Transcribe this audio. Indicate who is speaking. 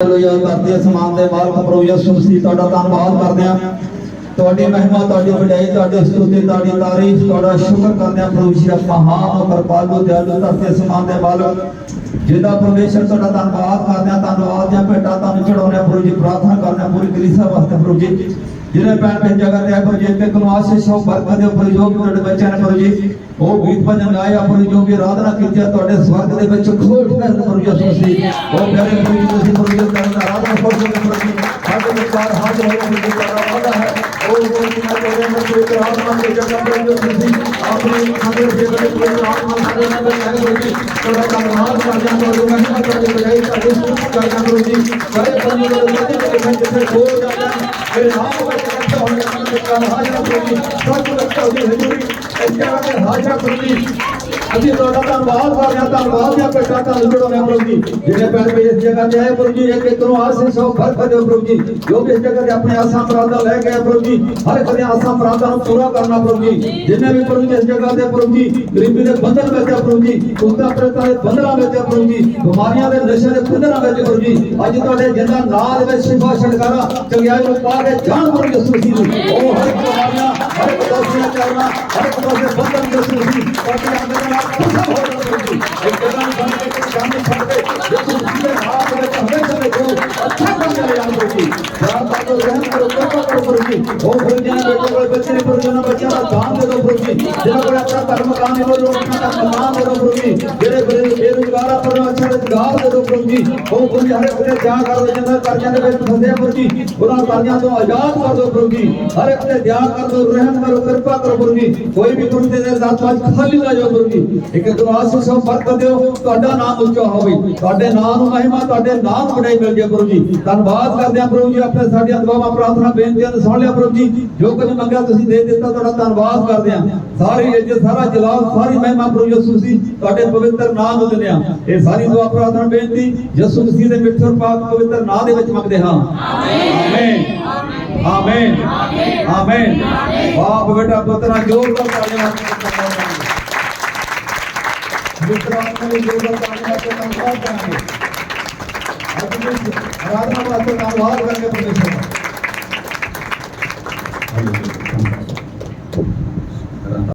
Speaker 1: Hallelujah ਧਰਤੀ ਅਸਮਾਨ ਦੇ ਮਾਲਕ ਪ੍ਰਭੂ ਯਿਸੂ ਤੁਹਾਡਾ ਧੰਨਵਾਦ ਕਰਦੇ ਹਾਂ। ਤੁਹਾਡੀ ਮਹਿਮਾ, ਤੁਹਾਡੀ ਵਡਿਆਈ, ਤੁਹਾਡੀ ਸਤੁਤੀ ਤੁਹਾਡੀ ਤਾਰੀਫ, ਤੁਹਾਡਾ ਸ਼ੁਕਰ ਕਰਦੇ ਹਾਂ ਪ੍ਰਭੂ ਜੀ, ਆਪਾਂ ਹਾਂ ਕਿਰਪਾਲੂ, ਦਿਆਲੂ, ਧਰਤੀ ਅਸਮਾਨ ਦੇ ਮਾਲਕ ਜਿਹਦਾ ਪਰਮੇਸ਼ਰ ਤੁਹਾਡਾ ਧੰਨਵਾਦ ਕਰਦੇ ਹਾਂ, ਧੰਨਵਾਦ ਦੀਆਂ ਭੇਟਾਂ ਤੁਹਾਨੂੰ ਚੜਾਉਂਦੇ ਪ੍ਰਭੂ ਜੀ, ਪ੍ਰਾਰਥਨਾ ਕਰਦੇ ਹਾਂ ਪੂਰੀ ਕਲੀਸਿਆ ਵਾਸਤੇ ਪ੍ਰਭੂ ਜੀ। ਜਿਹਨੇ ਪੈਣ ਤੇ ਜਗ੍ਹਾ ਤੇ ਪ੍ਰਭੂ ਜੀ, ਇੱਕ ਨੂੰ ਆਸ਼ੀਸ਼ ਹੋ ਬਰਕਤ ਦੇ ਪ੍ਰਭੂ ਜੋ ਤੁਹਾਡੇ ਬੱਚਿਆਂ ਨੇ ਪ੍ਰਭੂ ਜੀ, ਉਹ ਗੀਤ ਭਜਨ ਗਾਇਆ ਪ੍ਰਭੂ ਜੋ ਵੀ ਆਰਾਧਨਾ ਕੀਤੀ ਤੁਹਾਡੇ ਸਵਰਗ ਦੇ ਵਿੱਚ ਖੋਲ ਕੇ ਪ੍ਰਭੂ ਯਿਸੂ ਮਸੀਹ ਉਹ ਪਿਆਰੇ ਪ੍ਰਭੂ ਜੀ ਆਰਾਧਨਾ ਕਰੋ ਪ੍ਰਭੂ ਜੀ ਸਾਡੇ ਵਿਚਾਰ ਹਾਜ਼ਰ ਹੋ ਪ੍ਰਭੂ ਜੀ ਦਾ ਵਾਦਾ ਹੈ ਉਹ ਕੋਈ ਨਾ ਕੋਈ ਨਾ ਕੋਈ ਆਤਮਾ ਦੇ ਜਗ੍ਹਾ ਪ੍ਰਭੂ ਯਿਸੂ ਮਸੀਹ ਆਪਣੀ ਸਾਡੇ ਜੀਵਨ ਦੇ ਕੋਈ ਆਤਮਾ ਸਾਡੇ ਨਾਲ ਹੈ ਪ੍ਰਭੂ ਜੀ ਤੁਹਾਡਾ ਧੰਨਵਾਦ ਕਰਦੇ ਹਾਂ ਪ੍ਰਭੂ ਮਹਿਮਾ ਤੁਹਾਡੀ ਬਜਾਈ ਤੁਹਾਡੀ ਸਤਿ ਕਰਦੇ ਹਾਂ ਪ੍ਰਭੂ ਜੀ ਸਾਰੇ ਪ੍ਰਭੂ ਜੀ ਦੇ ਵਿੱਚ ਜਿੱਥੇ ਖੋ ਜਾਂਦਾ ਹੈ ਮੇਰੇ ਨਾਮ ਵਿੱਚ ਇਕੱਠਾ ਹੋਣ ਦਾ ਮਤਲਬ ਹਾਜ਼ਰ ਪ੍ਰਭੂ ਜੀ ਸਭ ਅਸੀਂ ਤੁਹਾਡਾ ਧੰਨਵਾਦ ਕਰਦੇ ਹਾਂ, ਧੰਨਵਾਦ ਦੀਆਂ ਭੇਟਾਂ ਤੁਹਾਨੂੰ ਚੜਾਉਂਦੇ ਪ੍ਰਭੂ ਜੀ। ਜਿਹੜੇ ਪੈਰ ਪੇ ਇਸ ਜਗ੍ਹਾ ਤੇ ਆਏ ਪ੍ਰਭੂ ਜੀ, ਇੱਕ ਇੱਕ ਨੂੰ ਆਸੀਸ ਭਰ ਭਰ ਪ੍ਰਭੂ ਜੀ। ਜੋ ਇਸ ਜਗ੍ਹਾ ਤੇ ਆਪਣੇ ਆਸਾਂ ਮੁਰਾਦਾਂ ਲੈ ਕੇ ਪ੍ਰਭੂ ਜੀ। ਹਰ ਇੱਕ ਦੀਆਂ ਆਸਾਂ ਮੁਰਾਦਾਂ ਨੂੰ ਪੂਰਾ ਕਰਨਾ ਪ੍ਰਭੂ ਜੀ। ਜਿੰਨੇ ਵੀ ਪ੍ਰਭੂ ਜੀ ਇਸ ਜਗ੍ਹਾ ਤੇ ਪ੍ਰਭੂ ਜੀ, ਗਰੀਬੀ ਦੇ ਬੰਧਨ ਵਿੱਚ ਪ੍ਰਭੂ ਜੀ, ਕੁੱਤਾ ਪ੍ਰੇਤਾਂ ਦੇ ਬੰਧਨਾਂ ਵਿੱਚ ਪ੍ਰਭੂ ਜੀ, ਬਿਮਾਰੀਆਂ ਦੇ ਨਸ਼ੇ ਦੇ ਬੰਧਨਾਂ ਵਿੱਚ ਪ੍ਰਭੂ ਜੀ। ਅੱਜ ਤੁਹਾਡੇ ਜਿੰਦਾ ਨਾਂ ਦੇ ਵਿੱਚ ਸ਼ਿਫਾ ਛਡਕਾਰਾ ਚੰਗਿਆਈ ਨੂੰ ਪਾ ਕੇ ਜਾਨ ਮਰ ਯਿਸੂ ਮਸੀਹ ਨੂੰ। ਉਹ ਹਰ ਇੱਕ ਬਿਮਾਰੀਆਂ, ਹਰ ਇੱਕ ਦੋਸ਼ੀਆਂ ਚਾਰਨਾ, ਹਰ ਇੱਕ ਦੋਸ਼ੀ ਬੰਧਨ ਯਿਸੂ ਮਸੀਹ ਤੁਹਾਡੇ ਅੰਦਰ ਨਾਲ ਖੁਸ਼ਾ ਹੋ ਜਾਣਾ ਪ੍ਰਭੂ ਜੀ ਇੱਕ ਜਗ੍ਹਾ ਨੂੰ ਬੰਦ ਕੇ ਕੰਮ ਨਹੀਂ ਛੱਡਦੇ ਯਿਸੂ ਮਸੀਹ ਦੇ ਨਾਮ ਦੇ ਵਿੱਚ ਹਮੇਸ਼ਾ ਦੇਖੋ ਅੱਛਾ ਕੰਮ ਕਰੇ ਜਾਨ ਪ੍ਰਭੂ ਜੀ ਜਾਂ ਤਾਂ ਰਹਿਮ ਕਰੋ ਕਿਰਪਾ ਕਰੋ ਪ੍ਰਭੂ ਜੀ ਉਹ ਪ੍ਰਭੂ ਜੀ ਕੋਲ ਬੱਚੇ ਨੇ ਪ੍ਰਭੂ ਬੱਚਿਆਂ ਦਾ ਦਾਨ ਦੇ ਦਿਓ ਪ੍ਰਭੂ ਜੀ ਜਿਹਨਾਂ ਕੋਲ ਆਪਣਾ ਧਰਮ ਕਾਮ ਨਹੀਂ ਉਹ ਆਪਣਾ ਦਾ ਨਾਮ ਦੇ ਦਿਓ ਪ੍ਰਭੂ ਜੀ ਜਿਹੜੇ ਬੜੇ ਬੇਰੁਜ਼ਗਾਰ ਆ ਪ੍ਰਭੂ ਅੱਛਾ ਰੁਜ਼ਗਾਰ ਦੇ ਦਿਓ ਪ੍ਰਭੂ ਜੀ ਉਹ ਪ੍ਰਭੂ ਜੀ ਹਰ ਇੱਕ ਜਾ ਕਰ ਦੋ ਜਿੰਨਾ ਕਰਜ਼ਿਆਂ ਦੇ ਵਿੱਚ ਫਸੇ ਆ ਜੀ ਉਹਨਾਂ ਕਰਜ਼ਿਆਂ ਤੋਂ ਆਜ਼ਾਦ ਕਰ ਦਿਓ ਪ੍ਰਭੂ ਜੀ ਹਰ ਇੱਕ ਤੇ ਦਿਆ ਕਰ ਦਿਓ ਰਹਿਮ ਕਰੋ ਕਿਰਪਾ ਕਰੋ ਪ੍ਰਭੂ ਜੀ ਕੋਈ ਵੀ ਗੁਰੂ ਦੇ ਦਾਤ ਅੱਜ ਖਾਲੀ ਨਾ ਜਾਓ ਪ੍ਰਭੂ ਜੀ ਇੱਕ ਦੁਆਸ ਸਭ ਬਰਕਤ ਦਿਓ ਤੁਹਾਡਾ ਨਾਮ ਉੱਚਾ ਹੋਵੇ ਤੁਹਾਡੇ ਨਾਮ ਨੂੰ ਮਹਿਮਾ ਤੁਹਾਡੇ ਨਾਮ ਨੂੰ ਬੜਾਈ ਮਿਲ ਜਾਏ ਪ੍ਰਭੂ ਜੀ ਧੰਨਵਾਦ ਕਰਦੇ ਹਾਂ ਪ੍ਰਭੂ ਜੀ ਆਪਣੇ ਸਾਡੀਆਂ ਦੁਆਵਾਂ ਪ੍ਰਾਰਥਨਾ ਬੇਨਤੀਆਂ ਨੂੰ ਸੁਣ ਲਿਆ ਪ੍ਰਭੂ ਜੀ ਜੋ ਕੁਝ ਮੰਗਿਆ ਤੁਸੀਂ ਦੇ ਦਿੱਤਾ ਤੁਹਾਡਾ ਧੰਨਵਾਦ ਕਰਦੇ ਹਾਂ ਸਾਰੀ ਇੱਜ਼ਤ ਸਾਰਾ ਜਲਾਲ ਸਾਰੀ ਮਹਿਮਾ ਪ੍ਰਭੂ ਯਿਸੂ ਮਸੀਹ ਤੁਹਾਡੇ ਪਵਿੱਤਰ ਨਾਮ ਨੂੰ ਦਿੰਦੇ ਹਾਂ ਇਹ ਸਾਰੀ ਦੁਆ ਪ੍ਰਾਰਥਨਾ ਬੇਨਤੀ ਯਿਸੂ ਮਸੀਹ ਦੇ ਮਿੱਠੇ ਔਰ ਪਾਕ ਪਵਿੱਤਰ ਨਾਮ ਦੇ ਵਿੱਚ ਮੰਗਦੇ ਹਾਂ ਆਮੀਨ ਆਮੀਨ ਆਮੀਨ ਬਾਪ ਬੇਟਾ ਪੁੱਤਰਾ ਜੋਰ ਨਾਲ ਤਾਲੀਆਂ ਮਿੱਤਰਾਂ ਨੂੰ ਜੋਰ ਨਾਲ ਤਾਲੀਆਂ ਤੇ ਧੰਨਵਾਦ ਕਰਾਂਗੇ ਅੱਜ ਵੀ ਆਰਾਧਨਾ ਵਾਸਤੇ ਧੰਨਵਾਦ ਕਰਕੇ ਪਰਮੇਸ਼ਰ ਦਾ